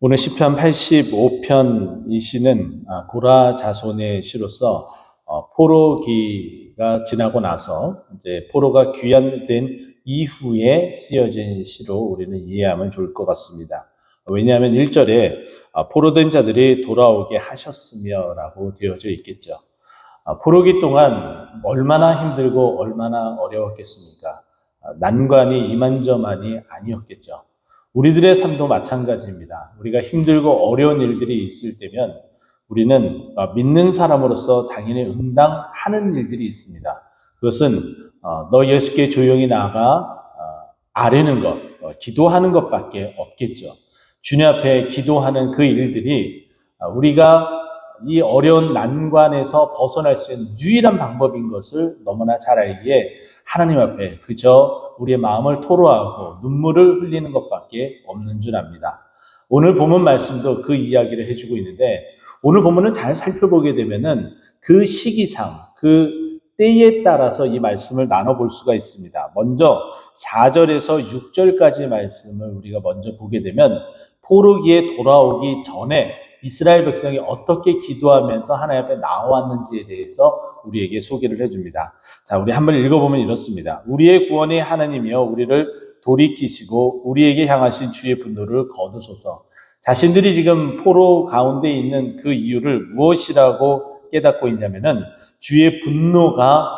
오늘 시편 85편 이 시는 아, 고라 자손의 시로서 어, 포로기가 지나고 나서 이제 포로가 귀환된 이후에 쓰여진 시로 우리는 이해하면 좋을 것 같습니다. 왜냐하면 1절에 아, 포로된 자들이 돌아오게 하셨으며라고 되어져 있겠죠. 아, 포로기 동안 얼마나 힘들고 얼마나 어려웠겠습니까? 아, 난관이 이만저만이 아니었겠죠. 우리들의 삶도 마찬가지입니다. 우리가 힘들고 어려운 일들이 있을 때면 우리는 어, 믿는 사람으로서 당연히 응당하는 일들이 있습니다. 그것은 어, 너 예수께 조용히 나가 어, 아뢰는 것, 기도하는 것밖에 없겠죠. 주님 앞에 기도하는 그 일들이 우리가 이 어려운 난관에서 벗어날 수 있는 유일한 방법인 것을 너무나 잘 알기에 하나님 앞에 그저 우리의 마음을 토로하고 눈물을 흘리는 것밖에 없는 줄 압니다. 오늘 본문 말씀도 그 이야기를 해주고 있는데 오늘 본문을 잘 살펴보게 되면은 그 시기상 그 때에 따라서 이 말씀을 나눠볼 수가 있습니다. 먼저 4절에서 6절까지 말씀을 우리가 먼저 보게 되면 포르기에 돌아오기 전에 이스라엘 백성이 어떻게 기도하면서 하나님 앞에 나왔는지에 대해서 우리에게 소개를 해줍니다. 자, 우리 한번 읽어보면 이렇습니다. 우리의 구원의 하나님이여 우리를 돌이키시고 우리에게 향하신 주의 분노를 거두소서. 자신들이 지금 포로 가운데 있는 그 이유를 무엇이라고 깨닫고 있냐면은 주의 분노가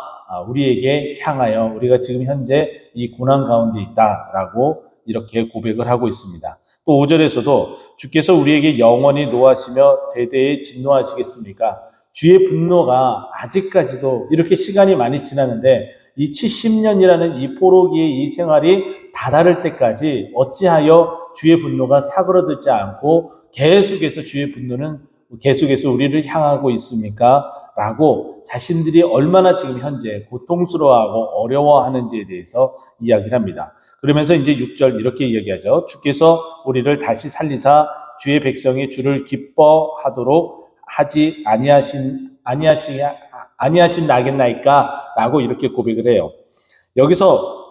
우리에게 향하여 우리가 지금 현재 이 고난 가운데 있다라고 이렇게 고백을 하고 있습니다. 또 5절에서도 주께서 우리에게 영원히 노하시며 대대에 진노하시겠습니까? 주의 분노가 아직까지도 이렇게 시간이 많이 지났는데 이 70년이라는 이 포로기의 이 생활이 다다를 때까지 어찌하여 주의 분노가 사그러들지 않고 계속해서 주의 분노는 계속해서 우리를 향하고 있습니까? 라고 자신들이 얼마나 지금 현재 고통스러워하고 어려워하는지에 대해서 이야기를 합니다. 그러면서 이제 6절 이렇게 이야기하죠. 주께서 우리를 다시 살리사 주의 백성이 주를 기뻐하도록 하지 아니하신 아니하시 아니하신 나겠나이까라고 이렇게 고백을 해요. 여기서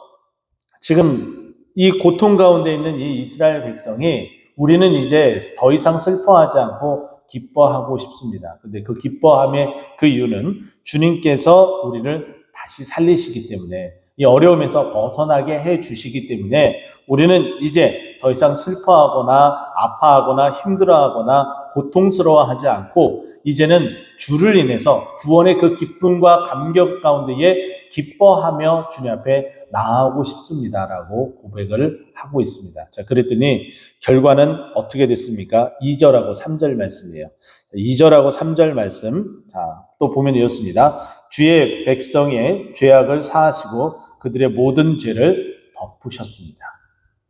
지금 이 고통 가운데 있는 이 이스라엘 백성이 우리는 이제 더 이상 슬퍼하지 않고 기뻐하고 싶습니다. 근데 그 기뻐함의 그 이유는 주님께서 우리를 다시 살리시기 때문에 이 어려움에서 벗어나게 해 주시기 때문에 우리는 이제 더 이상 슬퍼하거나 아파하거나 힘들어하거나 고통스러워하지 않고 이제는 주를 인해서 구원의 그 기쁨과 감격 가운데에 기뻐하며 주님 앞에 나아가고 싶습니다라고 고백을 하고 있습니다. 자, 그랬더니 결과는 어떻게 됐습니까? 2절하고 3절 말씀이에요. 2절하고 3절 말씀. 자, 또 보면 이렇습니다. 주의 백성의 죄악을 사하시고 그들의 모든 죄를 덮으셨습니다.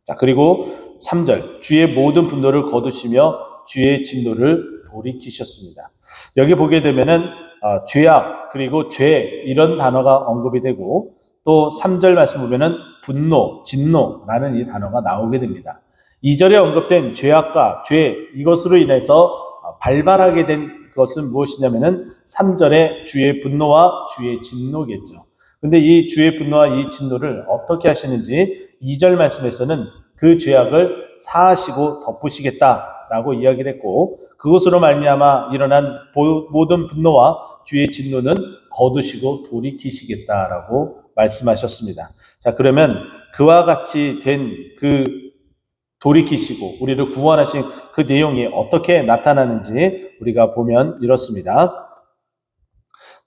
자, 그리고 3절. 주의 모든 분노를 거두시며 주의 진노를 돌이키셨습니다. 여기 보게 되면은 어, 죄악 그리고 죄 이런 단어가 언급이 되고 또 3절 말씀 보면은 분노, 진노라는 이 단어가 나오게 됩니다. 2절에 언급된 죄악과 죄 이것으로 인해서 어, 발발하게 된 것은 무엇이냐면은 3절에 주의 분노와 주의 진노겠죠. 근데 이 주의 분노와 이 진노를 어떻게 하시는지 2절 말씀에서는 그 죄악을 사하시고 덮으시겠다라고 이야기를 했고 그것으로 말미암아 일어난 모든 분노와 주의 진노는 거두시고 돌이키시겠다라고 말씀하셨습니다. 자, 그러면 그와 같이 된 그 돌이키시고 우리를 구원하신 그 내용이 어떻게 나타나는지 우리가 보면 이렇습니다.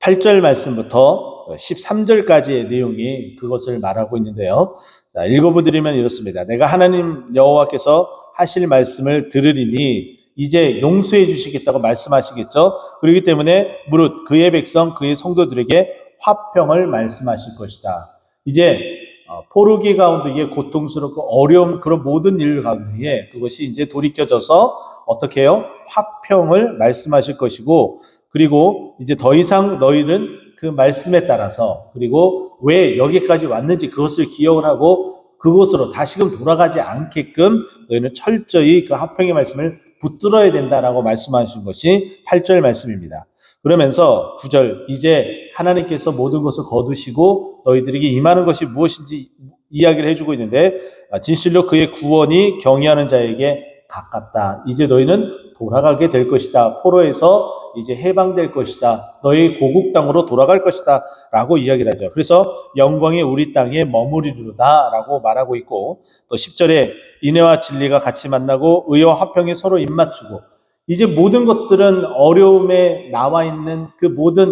8절 말씀부터 13절까지의 내용이 그것을 말하고 있는데요. 자, 읽어보드리면 이렇습니다. 내가 하나님 여호와께서 하실 말씀을 들으리니 이제 용서해 주시겠다고 말씀하시겠죠. 그렇기 때문에 무릇 그의 백성 그의 성도들에게 화평을 말씀하실 것이다. 이제 어, 포르기 가운데에 고통스럽고 어려운 그런 모든 일 가운데에 그것이 이제 돌이켜져서 어떻게 해요? 화평을 말씀하실 것이고 그리고 이제 더 이상 너희는 그 말씀에 따라서 그리고 왜 여기까지 왔는지 그것을 기억을 하고 그곳으로 다시금 돌아가지 않게끔 너희는 철저히 그 화평의 말씀을 붙들어야 된다라고 말씀하신 것이 8절 말씀입니다. 그러면서 9절 이제 하나님께서 모든 것을 거두시고 너희들에게 임하는 것이 무엇인지 이야기를 해주고 있는데 아, 진실로 그의 구원이 경외하는 자에게 가깝다. 이제 너희는 돌아가게 될 것이다. 포로에서 이제 해방될 것이다. 너희 고국 땅으로 돌아갈 것이다. 라고 이야기를 하죠. 그래서 영광이 우리 땅에 머무리리로다. 라고 말하고 있고 또 10절에 인애와 진리가 같이 만나고 의와 화평이 서로 입맞추고 이제 모든 것들은 어려움에 나와 있는 그 모든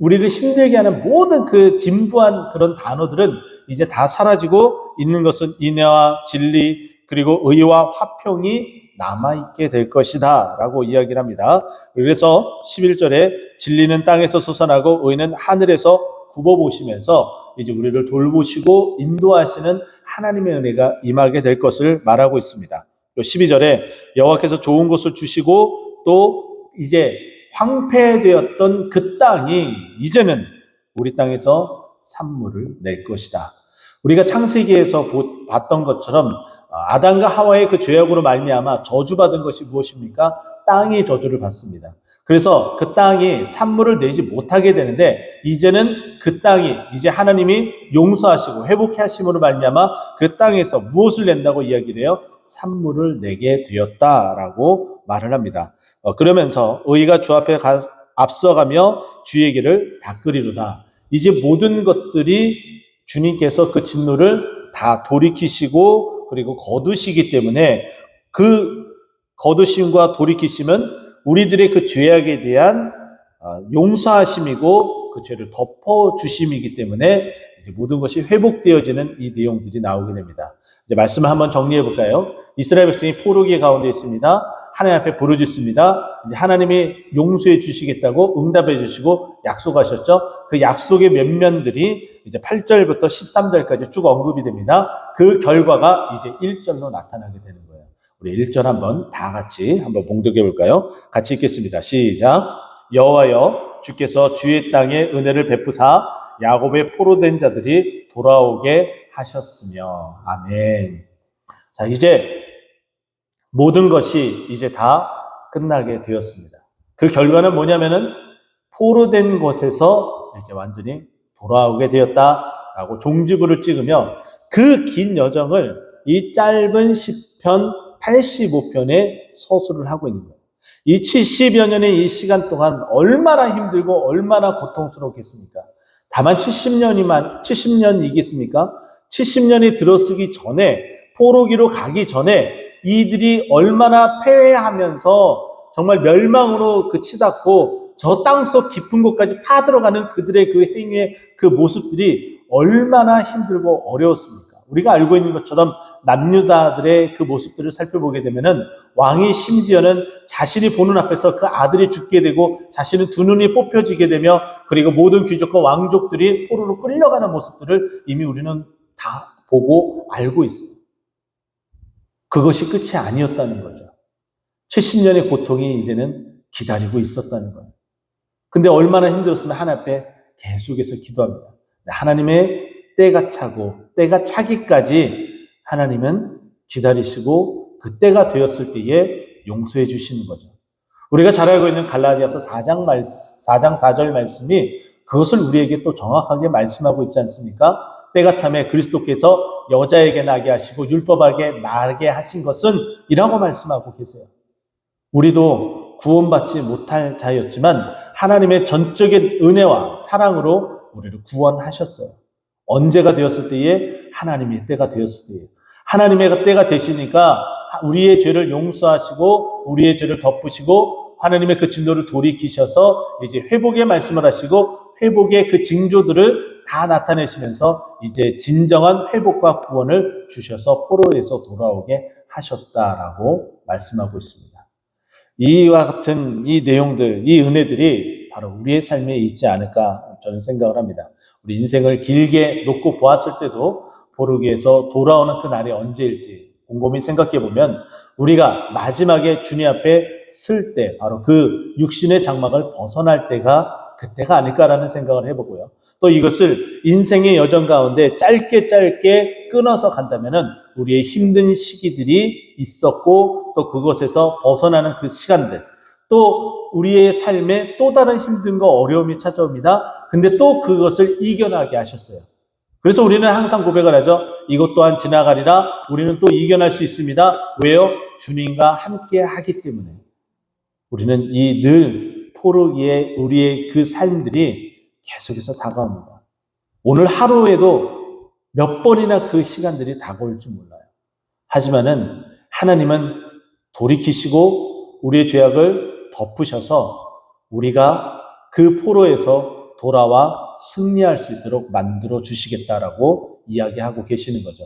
우리를 힘들게 하는 모든 그 진부한 그런 단어들은 이제 다 사라지고 있는 것은 인애와 진리 그리고 의와 화평이 남아있게 될 것이다 라고 이야기를 합니다. 그래서 11절에 진리는 땅에서 솟아나고 의는 하늘에서 굽어보시면서 이제 우리를 돌보시고 인도하시는 하나님의 은혜가 임하게 될 것을 말하고 있습니다. 또 12절에 여호와께서 좋은 것을 주시고 또 이제 황폐되었던 그 땅이 이제는 우리 땅에서 산물을 낼 것이다. 우리가 창세기에서 보- 봤던 것처럼 어, 아담과 하와의 그 죄악으로 말미암아 저주받은 것이 무엇입니까? 땅이 저주를 받습니다. 그래서 그 땅이 산물을 내지 못하게 되는데 이제는 그 땅이 이제 하나님이 용서하시고 회복해 하심으로 말미암아 그 땅에서 무엇을 낸다고 이야기를 해요? 산물을 내게 되었다라고 말을 합니다. 어, 그러면서 의가 주 앞에 가- 앞서가며 주의 길을 닦으리로다. 이제 모든 것들이 주님께서 그 진노를 다 돌이키시고 그리고 거두시기 때문에 그 거두심과 돌이키심은 우리들의 그 죄악에 대한 아, 용서하심이고 그 죄를 덮어 주심이기 때문에 이제 모든 것이 회복되어지는 이 내용들이 나오게 됩니다. 이제 말씀을 한번 정리해 볼까요? 이스라엘 백성이 포로기 가운데 있습니다. 하나님 앞에 부르짖습니다. 이제 하나님이 용서해 주시겠다고 응답해 주시고 약속하셨죠. 그 약속의 면면들이 이제 8절부터 13절까지 쭉 언급이 됩니다. 그 결과가 이제 1절로 나타나게 되는 거예요. 우리 1절 한번 다 같이 한번 봉독해 볼까요? 같이 읽겠습니다. 시작. 여호와여 주께서 주의 땅에 은혜를 베푸사 야곱의 포로된 자들이 돌아오게 하셨으며 아멘. 자, 이제 모든 것이 이제 다 끝나게 되었습니다. 그 결과는 뭐냐면은 포로된 곳에서 이제 완전히 돌아오게 되었다라고 종지부를 찍으며 그 긴 여정을 이 짧은 10편 85편에 서술을 하고 있는 거예요. 이 70여 년의 이 시간 동안 얼마나 힘들고 얼마나 고통스럽겠습니까? 다만 70년이만 70년이겠습니까? 70년이 들어서기 전에 포로기로 가기 전에 이들이 얼마나 패배하면서 정말 멸망으로 그 치닫고 저 땅 속 깊은 곳까지 파들어가는 그들의 그 행위의 그 모습들이 얼마나 힘들고 어려웠습니까? 우리가 알고 있는 것처럼 남유다들의 그 모습들을 살펴보게 되면은 왕이 심지어는 자신이 보는 앞에서 그 아들이 죽게 되고 자신은 두 눈이 뽑혀지게 되며 그리고 모든 귀족과 왕족들이 포로로 끌려가는 모습들을 이미 우리는 다 보고 알고 있습니다. 그것이 끝이 아니었다는 거죠. 70년의 고통이 이제는 기다리고 있었다는 거예요. 근데 얼마나 힘들었으면 하나님 앞에 계속해서 기도합니다. 하나님의 때가 차고 때가 차기까지 하나님은 기다리시고 그 때가 되었을 때에 용서해 주시는 거죠. 우리가 잘 알고 있는 갈라디아서 4장 말 4장 4절 말씀이 그것을 우리에게 또 정확하게 말씀하고 있지 않습니까? 때가 참에 그리스도께서 여자에게 나게 하시고 율법에게 나게 하신 것은 이라고 말씀하고 계세요. 우리도 구원받지 못할 자였지만 하나님의 전적인 은혜와 사랑으로 우리를 구원하셨어요. 언제가 되었을 때에 하나님의 때가 되었을 때에 하나님의 때가 되시니까 우리의 죄를 용서하시고 우리의 죄를 덮으시고 하나님의 그 진노를 돌이키셔서 이제 회복의 말씀을 하시고 회복의 그 징조들을 다 나타내시면서 이제 진정한 회복과 구원을 주셔서 포로에서 돌아오게 하셨다라고 말씀하고 있습니다. 이와 같은 이 내용들, 이 은혜들이 바로 우리의 삶에 있지 않을까 저는 생각을 합니다. 우리 인생을 길게 놓고 보았을 때도 포르기에서 돌아오는 그 날이 언제일지 곰곰이 생각해 보면 우리가 마지막에 주님 앞에 쓸 때, 바로 그 육신의 장막을 벗어날 때가 그때가 아닐까라는 생각을 해보고요. 또 이것을 인생의 여정 가운데 짧게 짧게 끊어서 간다면은 우리의 힘든 시기들이 있었고 또 그것에서 벗어나는 그 시간들 또 우리의 삶에 또 다른 힘든 거 어려움이 찾아옵니다. 근데 또 그것을 이겨나게 하셨어요. 그래서 우리는 항상 고백을 하죠. 이것 또한 지나가리라. 우리는 또 이겨낼 수 있습니다. 왜요? 주님과 함께 하기 때문에. 우리는 이 늘 포로기에 우리의 그 삶들이 계속해서 다가옵니다. 오늘 하루에도 몇 번이나 그 시간들이 다가올 줄 몰라요. 하지만은 하나님은 돌이키시고 우리의 죄악을 덮으셔서 우리가 그 포로에서 돌아와 승리할 수 있도록 만들어 주시겠다라고 이야기하고 계시는 거죠.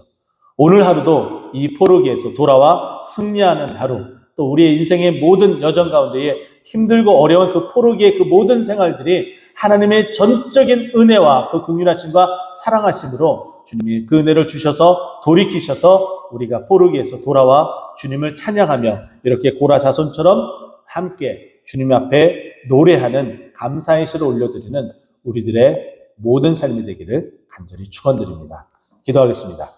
오늘 하루도 이 포로기에서 돌아와 승리하는 하루, 또 우리의 인생의 모든 여정 가운데에 힘들고 어려운 그 포로기의 그 모든 생활들이 하나님의 전적인 은혜와 그 긍휼하심과 사랑하심으로 주님이 그 은혜를 주셔서 돌이키셔서 우리가 포로기에서 돌아와 주님을 찬양하며 이렇게 고라 자손처럼 함께 주님 앞에 노래하는 감사의 시를 올려드리는 우리들의 모든 삶이 되기를 간절히 축원드립니다. 기도하겠습니다.